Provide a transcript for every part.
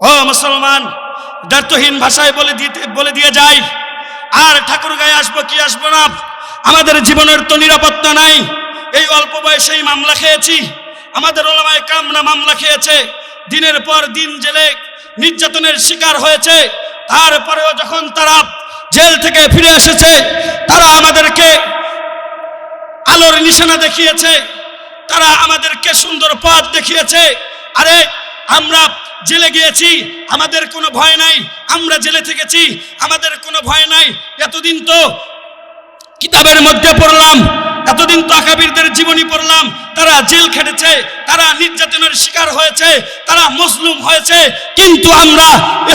ও মুসলমান দায়িত্বহীন ভাষায় বলে দিতে, বলে দিয়ে যায় আর ঠাকুর গায়ে আসব কি আসব না? আমাদের জীবনের তো নিরাপত্তা নাই। এই অল্প বয়সেই মামলা খেয়েছি। আমাদের ওলামায় কামনা মামলা খেয়েছে। দিনের পর দিন জেলে নির্যাতনের শিকার হয়েছে। তারপরেও যখন তারা জেল থেকে ফিরে এসেছে, তারা আমাদেরকে আলোর নিশানা দেখিয়েছে। তারা আমাদেরকে সুন্দর পথ দেখিয়েছে। আরে আমরা জেলে গিয়েছি, আমাদের কোনো ভয় নাই, আমরা জেলে থেকেছি, আমাদের কোনো ভয় নাই। এতদিন তো কিতাবের মধ্যে পড়লাম, এতদিন তো আকাবিরদের জীবনী পড়লাম, তারা জেল খেটেছে, তারা নির্যাতনের শিকার হয়েছে, তারা মজলুম হয়েছে, কিন্তু আমরা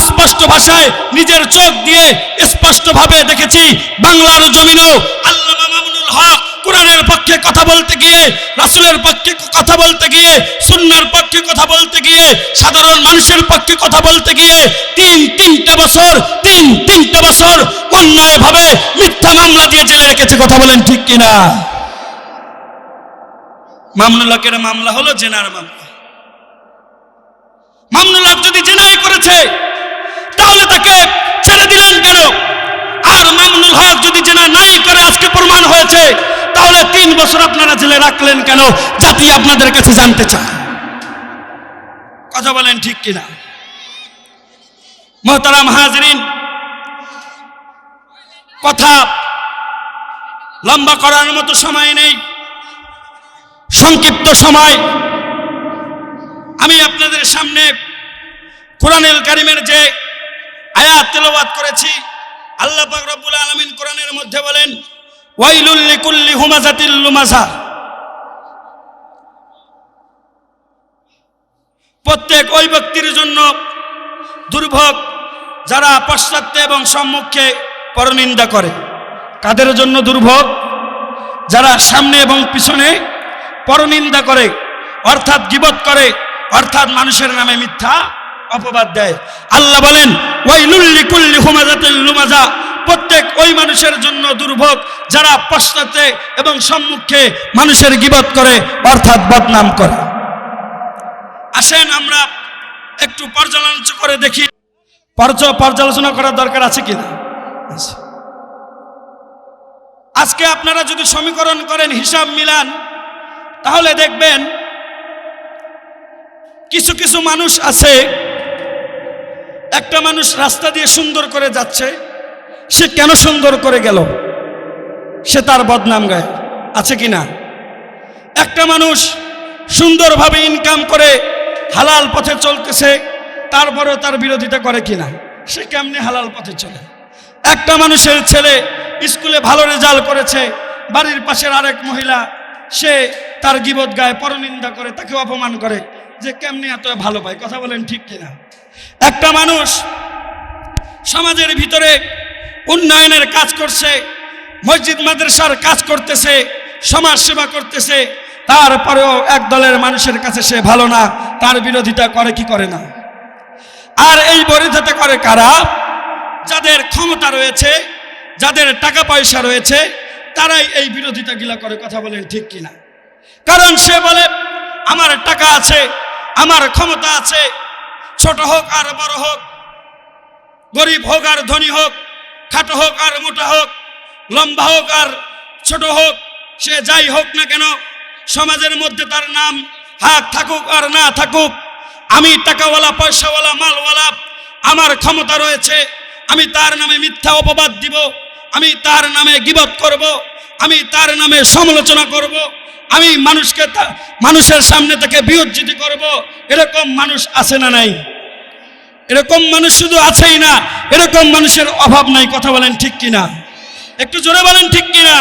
স্পষ্ট ভাষায় নিজের চোখ দিয়ে স্পষ্টভাবে দেখেছি, বাংলার জমিনও আল্লামা মামুনুল হক কোরআনের পক্ষে কথা বলতে গিয়ে, রাসূলের পক্ষে কথা বলতে গিয়ে সুন্নার পক্ষে কথা বলতে গিয়ে, সাধারণ মানুষের পক্ষে কথা বলতে গিয়ে তিন, তিনটা বছর, তিন, তিনটা বছর অন্যায়ভাবে মিথ্যা মামলা দিয়ে জেলে রেখেছে, কথা বলেন ঠিক কিনা? মামনুল হকের মামলা হলো জেনার মামলা। মামনুল হক যদি জেনাই করেছে, তাহলে তাকে ছেড়ে দিলেন কেন? আর মামনুল হক যদি জেনা নাই করে আজকে প্রমাণ হয়েছে তাহলে তিন বছর আপনারা জেলে রাখলেন কেন? জাতি আপনাদের কাছে জানতে চায়। কথা বলেন ঠিক কিনা? মোহতারাম হাজরিন, কথা লম্বা করার মতো সময় নেই, সংক্ষিপ্ত সময়। আমি আপনাদের সামনে কোরআনুল কারিমের যে আয়াত তেলাওয়াত করেছি, আল্লাহ পাক রব্বুল আলামিন কোরআনের মধ্যে বলেন ওয়াইলুল লিকুল্লি হুমাজাতিল লুমাজা। প্রত্যেক ওই ব্যক্তির জন্য দুর্ভোগ যারা পশ্চাত্যে এবং সম্মুখে পরনিন্দা করে, কাদের জন্য দুর্ভোগ? যারা সামনে এবং পিছনে পরনিন্দা করে, অর্থাৎ গিবত করে, অর্থাৎ মানুষের নামে মিথ্যা অপবাদ দেয়। আল্লাহ বলেন ওই লুল্লি কুল্লি হুমাজাতিল লুমাজা প্রত্যেক ওই মানুষের জন্য দুর্ভোগ, যারা পশ্চাতে এবং সম্মুখে মানুষের গিবত করে, অর্থাৎ বদনাম করে আসেন আমরা একটু পর্যালোচনা করে দেখি, পর্য- পর্যালোচনা করার দরকার আছে কিনা আছে। আজকে আপনারা যদি সমীকরণ করেন, হিসাব মিলান, তাহলে দেখবেন কিছু কিছু মানুষ আছে, একটা মানুষ রাস্তা দিয়ে সুন্দর করে যাচ্ছে সে কেন সুন্দর করে গেল? সে তার বদনাম গায়। আছে কি না? একটা মানুষ সুন্দরভাবে ইনকাম করে হালাল পথে চলতেছে, তারপরেও তার বিরোধিতা করে কিনা সে কেমনে হালাল পথে চলে? একটা মানুষের ছেলে স্কুলে ভালো রেজাল্ট করেছে, বাড়ির পাশের আরেক মহিলা, সে তার গিবত গায়ে পরনিন্দা করে, তাকে অপমান করে, যে কেমনে এত ভালো পায়? কথা বলেন ঠিক কিনা? একটা মানুষ সমাজের ভিতরে উন্নয়নের কাজ করছে, মসজিদ মাদ্রাসার কাজ করতেছে, সমাজ সেবা করতেছে, তারপরেও এক দলের মানুষের কাছে সে ভালো না, তার বিরোধিতা করে কি করে না? আর এই বিরোধিতা করে কারা? যাদের ক্ষমতা রয়েছে, যাদের টাকা পয়সা রয়েছে, তারাই এই বিরোধিতা গিলা করে কথা বলেন ঠিক কিনা? কারণ সে বলে, আমার টাকা আছে, আমার ক্ষমতা আছে, ছোট হোক আর বড় হোক, গরিব হোক আর ধনী হোক খাটো হোক আর মোটা হোক, লম্বা হোক আর ছোট হোক, সে যাই হোক না কেন, সমাজের মধ্যে তার নাম হাক থাকুক আর না থাকুক, আমি টাকাওয়ালা, পয়সাওয়ালা, মালওয়ালা, আমার ক্ষমতা রয়েছে, আমি তার নামে মিথ্যা অপবাদ দিব, আমি তার নামে গিবত করব, আমি তার নামে সমালোচনা করব, আমি মানুষকে মানুষের সামনে তাকে বিয়োজিত করব, এরকম মানুষ আছে না নাই। এরকম মানুষ শুধু আছেই না, এরকম মানুষের অভাব নাই, কথা বলেন ঠিক কিনা? একটু জোরে বলেন ঠিক কিনা?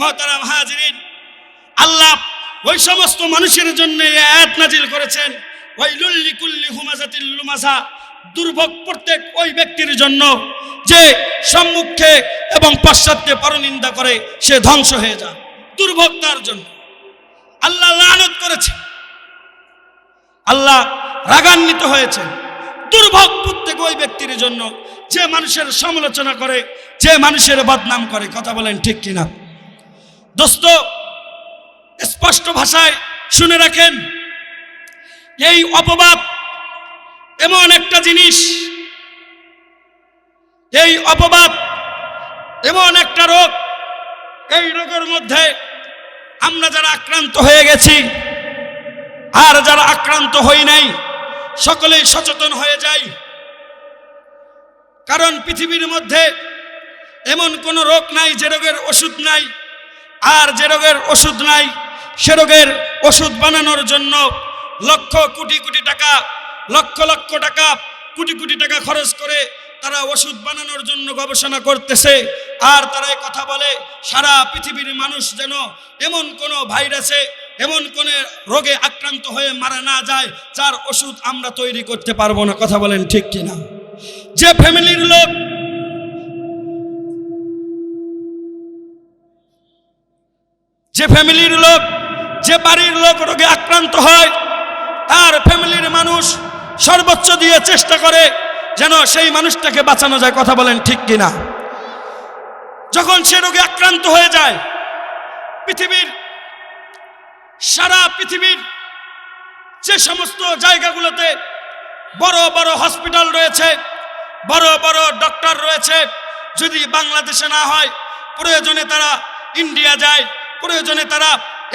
মহতারাম হাজিরিন, আল্লাহ ওই সমস্ত মানুষের জন্য আয়াত নাজিল করেছেন ওই লুল্লি কুল্লি হুমাজাতিল লুমাজা, দুর্ভোগ প্রত্যেক ওই ব্যক্তির জন্য যে সম্মুখে এবং পশ্চাত্যে পরনিন্দা করে, সে ধ্বংস হয়ে যায় দুর্ভোগ তার জন্য। আল্লাহ লানত করেছে। আল্লাহ রাগান্বিত হয়েছে দুর্ভোগ প্রত্যেক ওই ব্যক্তির জন্য। যে মানুষের সমালোচনা করে, যে মানুষের বদনাম করে, কথা বলেন ঠিক কিনা? দোস্ত, স্পষ্ট ভাষায় শুনে রাখেন, এই অপবাদ এমন একটা জিনিস, এই অপবাদ এমন একটা রোগ, এই রোগের মধ্যে আমরা যারা আক্রান্ত হয়ে গেছি, আর যারা আক্রান্ত হই নাই সকলেই সচেতন হয়ে যাই। কারণ পৃথিবীর মধ্যে এমন কোনো রোগ নাই যে রোগের ওষুধ নাই, আর যে রোগের ওষুধ নাই, সে রোগের ওষুধ বানানোর জন্য লক্ষ কোটি কোটি টাকা, লক্ষ লক্ষ টাকা, কোটি কোটি টাকা খরচ করে তারা ওষুধ বানানোর জন্য গবেষণা করতেছে। আর তারা কথা বলে, সারা পৃথিবীর মানুষ যেন এমন কোনো ভাইরাসে এমন কোন রোগে আক্রান্ত হয়ে মারা না যায়, যার ওষুধ আমরা তৈরি করতে পারব না, কথা বলেন ঠিক কিনা? যে ফ্যামিলির লোক যে ফ্যামিলির লোক, যে বাড়ির লোক রোগে আক্রান্ত হয়, তার ফ্যামিলির মানুষ সর্বোচ্চ দিয়ে চেষ্টা করে যেন সেই মানুষটাকে বাঁচানো যায়, কথা বলেন ঠিক কিনা? যখন সে রোগে আক্রান্ত হয়ে যায়, পৃথিবীর সারা পৃথিবীর যে সমস্ত জায়গাগুলোতে বড় বড় হসপিটাল রয়েছে, বড় বড় ডক্টর রয়েছে, যদি বাংলাদেশে না হয়, প্রয়োজনে তারা ইন্ডিয়া যায়, প্রয়োজনে তারা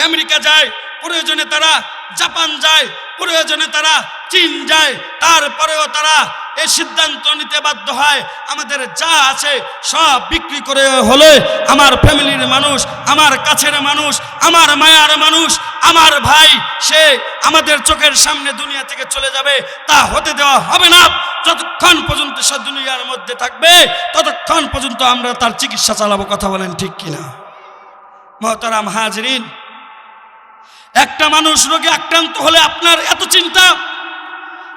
আমেরিকা যায়, প্রয়োজনে তারা জাপান যায়, প্রয়োজনে তারা চীন যায়, তারপরেও তারা এই সিদ্ধান্ত নিতে বাধ্য হয়, আমাদের যা আছে সব বিক্রি করে হলে আমার ফ্যামিলির মানুষ, আমার কাছের মানুষ, আমার মায়ার মানুষ, আমার ভাই, সে আমাদের চোখের সামনে দুনিয়া থেকে চলে যাবে, তা হতে দেওয়া হবে না। যতক্ষণ পর্যন্ত সে দুনিয়ার মধ্যে থাকবে, ততক্ষণ পর্যন্ত আমরা তার চিকিৎসা চালাবো, কথা বলেন ঠিক কিনা। মহতারাম হাজরিন একটা মানুষ রোগে আক্রান্ত হলে আপনার এত চিন্তা,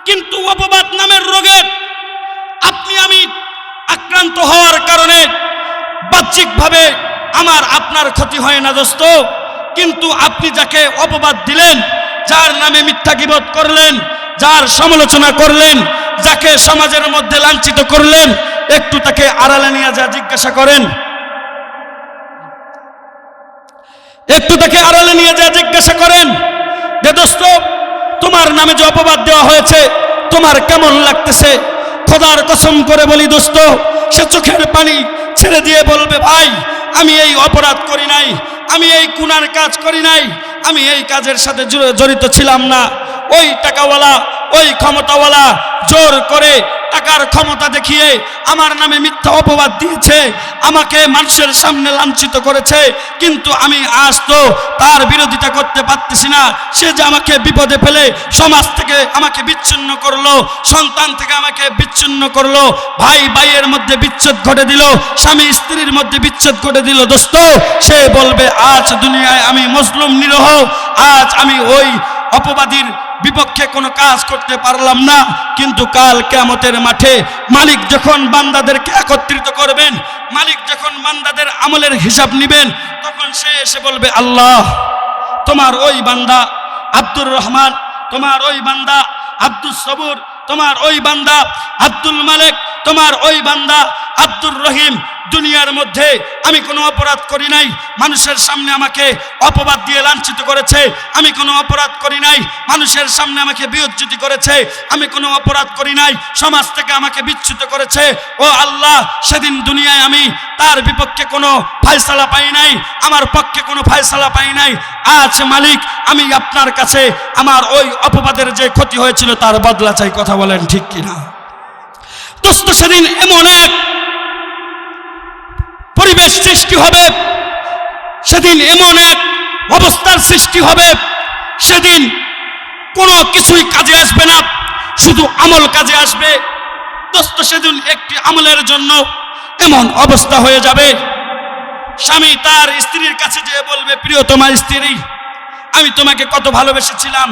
কিন্তু অপবাদ নামের রোগে আপনি আমি আক্রান্ত হওয়ার কারণে বাহ্যিকভাবে আমার আপনার ক্ষতি হয় না দোস্ত। কিন্তু আপনি যাকে অপবাদ দিলেন, যার নামে মিথ্যা গিবত করলেন, যার সমালোচনা করলেন, যাকে সমাজের মধ্যে লাঞ্ছিত করলেন, একটু তাকে আড়ালে নিয়ে যা, জিজ্ঞাসা করেন। একটু তাকে আড়ালে নিয়ে যা, জিজ্ঞাসা করেন যে, দোস্ত, তোমার নামে যে অপবাদ দেওয়া হয়েছে, তোমার কেমন লাগতেছে? খোদার কসম করে বলি, দোস্ত, সে চোখের পানি ছেড়ে দিয়ে বলবে, ভাই, আমি এই অপরাধ করি নাই, আমি এই কুনার কাজ করি নাই, আমি এই কাজের সাথে জড়িত ছিলাম না। ওই টাকাওয়ালা ওই ক্ষমতাওয়ালা জোর করে টাকার ক্ষমতা দেখিয়ে আমার নামে মিথ্যা অপবাদ দিয়েছে, আমাকে মানুষের সামনে লাঞ্ছিত করেছে, কিন্তু আমি আজ তো তার বিরোধিতা করতে পারতেছি না। সে যে আমাকে বিপদে ফেলে সমাজ থেকে আমাকে বিচ্ছিন্ন করল, সন্তান থেকে আমাকে বিচ্ছিন্ন করল, ভাই ভাইয়ের মধ্যে বিচ্ছেদ ঘটে দিল, স্বামী স্ত্রীর মধ্যে বিচ্ছেদ ঘটে দিল। দোস্ত, সে বলবে, আজ দুনিয়ায় আমি মজলুম নিরহ, আজ আমি ওই অপবাদীর বিপক্ষে কোনো কাজ করতে পারলাম না। কিন্তু কাল কেমতের মাঠে মালিক যখন বান্দাদেরকে একত্রিত করবেন, মালিক যখন বান্দাদের আমলের হিসাব নিবেন, তখন সে এসে বলবে, আল্লাহ, তোমার ওই বান্দা আব্দুর রহমান, তোমার ওই বান্দা আব্দুল সবুর, তোমার ওই বান্দা আব্দুল মালিক তোমার ওই বান্দা আব্দুর রহিম, দুনিয়ার মধ্যে আমি কোনো অপরাধ করি নাই, মানুষের সামনে আমাকে অপবাদ দিয়ে লাঞ্ছিত করেছে, আমি কোনো অপরাধ করি নাই, মানুষের সামনে আমাকে বিউজ্জিত করেছে, আমি কোনো অপরাধ করি নাই, সমাজ থেকে আমাকে বিচ্যুত করেছে, ও আল্লাহ, সেদিন দুনিয়ায় আমি তার বিপক্ষে কোনো ফায়সালা পাই নাই, আমার পক্ষে কোনো ফায়সালা পাই নাই, আজ মালিক, আমি আপনার কাছে আমার ওই অপবাদের যে ক্ষতি হয়েছিল তার বদলা চাই, কথা বলেন ঠিক কিনা? দোস্ত সেদিন এমন এক পরিবেশ সৃষ্টি হবে, সেদিন এমন এক অবস্থার সৃষ্টি হবে, সেদিন কোনো কিছুই কাজে আসবে না, শুধু আমল কাজে আসবে। দোস্ত, সেদিন একটি আমলের জন্য এমন অবস্থা হয়ে যাবে। স্বামী তার স্ত্রীর কাছে যেয়ে বলবে, প্রিয় তোমার স্ত্রী, আমি তোমাকে কত ভালোবেসেছিলাম।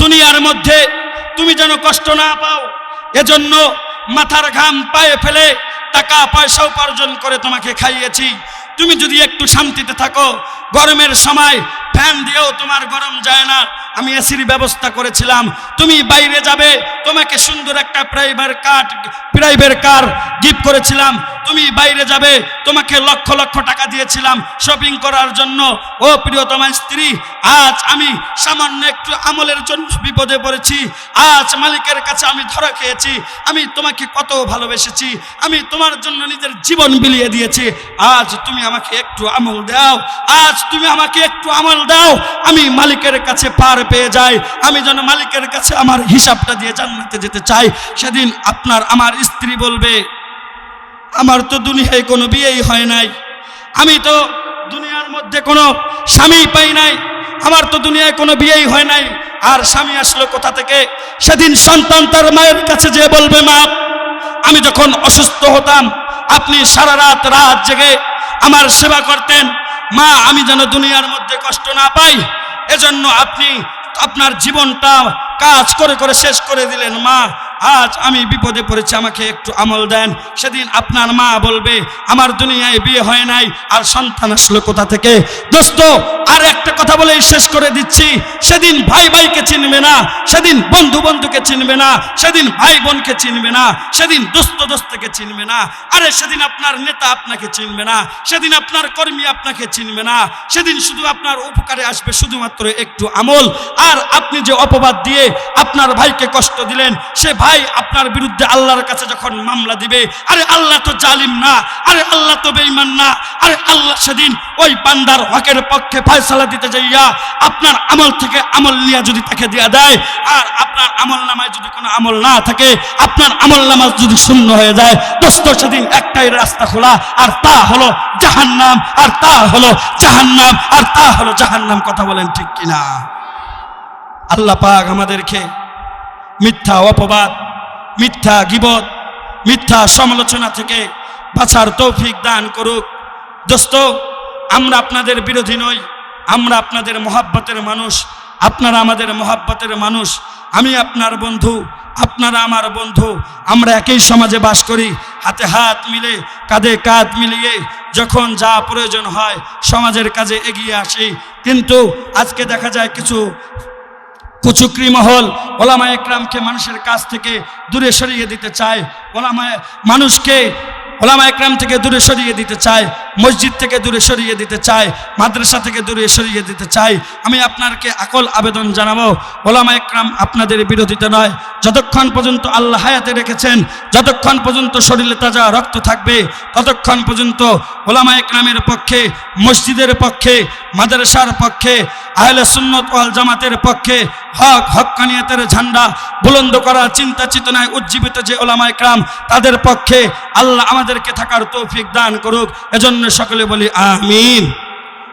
দুনিয়ার মধ্যে তুমি যেন কষ্ট না পাও, এজন্য মাথার ঘাম পায়ে ফেলে টাকা পয়সা উপার্জন করে তোমাকে খাইয়েছি। তুমি যদি একটু শান্তিতে থাকো, গরমের সময় ফ্যান দিয়েও তোমার গরম যায় না। আমি এসির ব্যবস্থা করেছিলাম। তুমি বাইরে যাবে, তোমাকে সুন্দর একটা private car private car gift করেছিলাম। তুমি বাইরে যাবে, তোমাকে লক্ষ লক্ষ টাকা দিয়েছিলাম শপিং করার জন্য। ও প্রিয়তমা স্ত্রী, আজ আমি সামান্য একটু আমলের জন্য বিপদে পড়েছি। আজ মালিকের কাছে আমি ধরা খেয়েছি। আমি তোমাকে কত ভালোবেসেছি। আমি তোমার জন্য নিজের জীবন বিলিয়ে দিয়েছি। আজ তুমি আমাকে একটু আমল দাও। আজ তুমি আমাকে একটু আমল দাও, আমি মালিকের কাছে পার পেয়ে যাই। আমি যেন মালিকের কাছে আমার হিসাবটা দিয়ে জান্নাতে যেতে চাই। সেদিন আপনার আমার স্ত্রী বলবে, আমার তো দুনিয়ায় কোনো বিয়েই হয় নাই। আমি তো দুনিয়ার মধ্যে কোনো স্বামী পাই নাই। আমার তো দুনিয়ায় কোনো বিয়েই হয় নাই। আর স্বামী আসলো কোথা থেকে? সেদিন সন্তান তার মায়ের কাছে যেয়ে বলবে, মা, আমি যখন অসুস্থ হতাম, আপনি সারা রাত রাত জেগে আমার সেবা করতেন। মা, আমি যেন দুনিয়ার মধ্যে কষ্ট না পাই, এজন্য আপনি আপনার জীবনটা কাজ করে করে শেষ করে দিলেন, মা। আজ আমি বিপদে পড়েছি, আমাকে একটু আমল দেন। সেদিন আপনার মা বলবে, আমার দুনিয়ায় বিয়ে হয় নাই, আর সন্তান আসলো কোথা থেকে? দোস্ত, আর একটা কথা বলেই শেষ করে দিচ্ছি। সেদিন ভাই ভাইকে চিনবে না, সেদিন বন্ধু বন্ধুকে চিনবে না, সেদিন ভাই বোনকে চিনবে না, সেদিন দোস্ত দোস্তকে চিনবে না। আরে সেদিন আপনার নেতা আপনাকে চিনবে না, সেদিন আপনার কর্মী আপনাকে চিনবে না, সেদিন শুধু আপনার উপকারে আসবে শুধুমাত্র একটু আমল। আর আপনি যে অপবাদ দিয়ে আপনার ভাইকে কষ্ট দিলেন, সে ভাই আপনার বিরুদ্ধে আল্লাহর কাছে যখন মামলা দিবে, আরে আল্লাহ তো জালিম না, আরে আল্লাহ তো বেঈমান না, আরে আল্লাহ সেদিন ওই বান্দার হকের পক্ষে ফয়সালা দিতে যাইয়া আপনার আমল থেকে আমল নিয়ে যদি তাকে দেয়া দেয়, আর আপনার আমল নামায় যদি কোনো আমল না থাকে, আপনার আমল নামা যদি শূন্য হয়ে যায়, দোস্ত, সেদিন একটাই রাস্তা খোলা, আর তা হলো জাহান্নাম, আর তা হলো জাহান্নাম, আর তা হলো জাহান্নাম, কথা বলেন ঠিক কিনা? আল্লাহ পাক আমাদেরকে মিথ্যা অপবাদ, মিথ্যা গিবত, মিথ্যা সমালোচনা থেকে বাছার তৌফিক দান করুক। দোস্ত, আমরা আপনাদের বিরোধী নই, আমরা আপনাদের মহাব্বতের মানুষ, আপনারা আমাদের মহাব্বতের মানুষ। আমি আপনার বন্ধু, আপনারা আমার বন্ধু। আমরা একই সমাজে বাস করি, হাতে হাত মিলে, কাঁধে কাঁধ মিলিয়ে। যখন যা প্রয়োজন হয়, সমাজের কাজে এগিয়ে আসি। কিন্তু আজকে দেখা যায় কিছু কুচুকরি মহল ওলামা একরামকে মানুষের কাছ থেকে দূরে সরিয়ে দিতে চায়। ওলামায় মানুষকে ওলামা একরাম থেকে দূরে সরিয়ে দিতে চায়, মসজিদ থেকে দূরে সরিয়ে দিতে চায়, মাদ্রাসা থেকে দূরে সরিয়ে দিতে চাই আমি আপনাকে আকল আবেদন জানাব। ওলামা একরাম আপনাদের বিরোধিতা নয়। যতক্ষণ পর্যন্ত আল্লাহ হায়াতে রেখেছেন, যতক্ষণ পর্যন্ত শরীরে তাজা রক্ত থাকবে, ততক্ষণ পর্যন্ত ওলামা একরামের পক্ষে, মসজিদের পক্ষে, মাদ্রাসার পক্ষে, আহলে সুন্নত ওয়াল জামাতের পক্ষে হক হক্কানিয়তের ঝান্ডা বুলন্দ করা চিন্তা চেতনায় উজ্জীবিত যে ওলামা একরাম, তাদের পক্ষে আল্লাহ আমাদেরকে থাকার তৌফিক দান করুক। এজন্য সকলে বলি আমিন।